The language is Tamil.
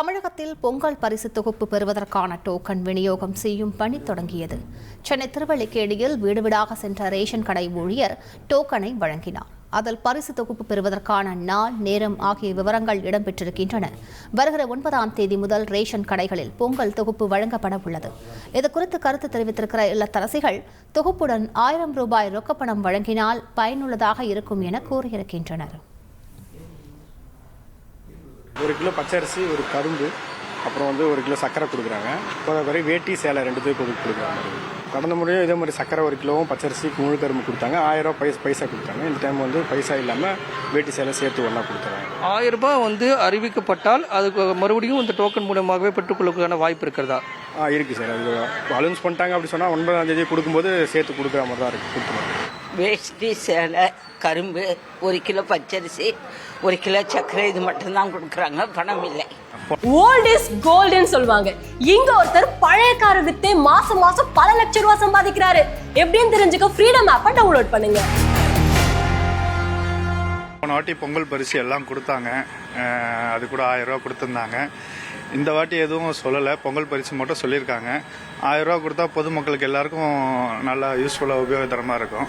தமிழகத்தில் பொங்கல் பரிசு தொகுப்பு பெறுவதற்கான டோக்கன் விநியோகம் செய்யும் பணி தொடங்கியது. சென்னை திருவள்ளிக்கேணியில் வீடு வீடாக சென்ற ரேஷன் கடை ஊழியர் டோக்கனை வழங்கினார். அதில் பரிசு தொகுப்பு பெறுவதற்கான நாள் நேரம் ஆகிய விவரங்கள் இடம்பெற்றிருக்கின்றன. வருகிற ஒன்பதாம் தேதி முதல் ரேஷன் கடைகளில் பொங்கல் தொகுப்பு வழங்கப்பட உள்ளது. இதுகுறித்து கருத்து தெரிவித்திருக்கிற இல்லத்தரசிகள் தொகுப்புடன் ஆயிரம் ரூபாய் ரொக்கப்பணம் வழங்கினால் பயனுள்ளதாக இருக்கும் என கூறியிருக்கின்றனர். ஒரு கிலோ பச்சரிசி ஒரு கரும்பு அப்புறம் வந்து ஒரு கிலோ சர்க்கரை கொடுக்குறாங்க. இப்போ வரை வேட்டி சேலை ரெண்டு பேருக்கு கொடுக்குறாங்க. கடந்த முறையும் இதே மாதிரி சர்க்கரை ஒரு கிலோவும் பச்சரிசி முழு கரும்பு கொடுத்தாங்க. ஆயிரம் ரூபாய் பைசா பைசா கொடுத்தாங்க. இந்த டைம் வந்து பைசா இல்லாமல் வேட்டி சேலை சேர்த்து ஒன்றா கொடுத்துறாங்க. ஆயிரம் ரூபாய் வந்து அறிவிக்கப்பட்டால் அதுக்கு மறுபடியும் இந்த டோக்கன் மூலமாகவே பெற்றுக்கொள்ளுக்கான வாய்ப்பு இருக்கிறதா? ஆ இருக்குது சார். அது அலௌன்ஸ் பண்ணிட்டாங்க அப்படி சொன்னால் ஒன்பதாம் தேதி கொடுக்கும்போது சேர்த்து கொடுக்குற மாதிரி தான் இருக்குது கொடுத்துருவாங்க வேஷ்டி சேலை கரும்பு ஒரு கிலோ பச்சரிசி ஒரு கிலோ சர்க்கரை இது மட்டும்தான் கொடுக்குறாங்க. பணம் இல்லை. ஓல்ட் இஸ் கோல்டுன்னு சொல்லுவாங்க இங்க ஒருத்தர் பழைய காரை வித்தே மாசம் மாசம் பல லட்சம் ரூபாய் சம்பாதிக்கிறாரு. எப்படின்னு தெரிஞ்சுக்க ஃப்ரீடம் ஆப்பை டவுன்லோட் பண்ணுங்க. போன வாட்டி பொங்கல் பரிசு எல்லாம் கொடுத்தாங்க. அது கூட ஆயிரம் ரூபா கொடுத்துருந்தாங்க. இந்த வாட்டி எதுவும் சொல்லலை. பொங்கல் பரிசு மட்டும் சொல்லியிருக்காங்க. ஆயிரம் ரூபா கொடுத்தா பொதுமக்களுக்கு எல்லாருக்கும் நல்லா யூஸ்ஃபுல்லாக உபயோகத்தரமாக இருக்கும்.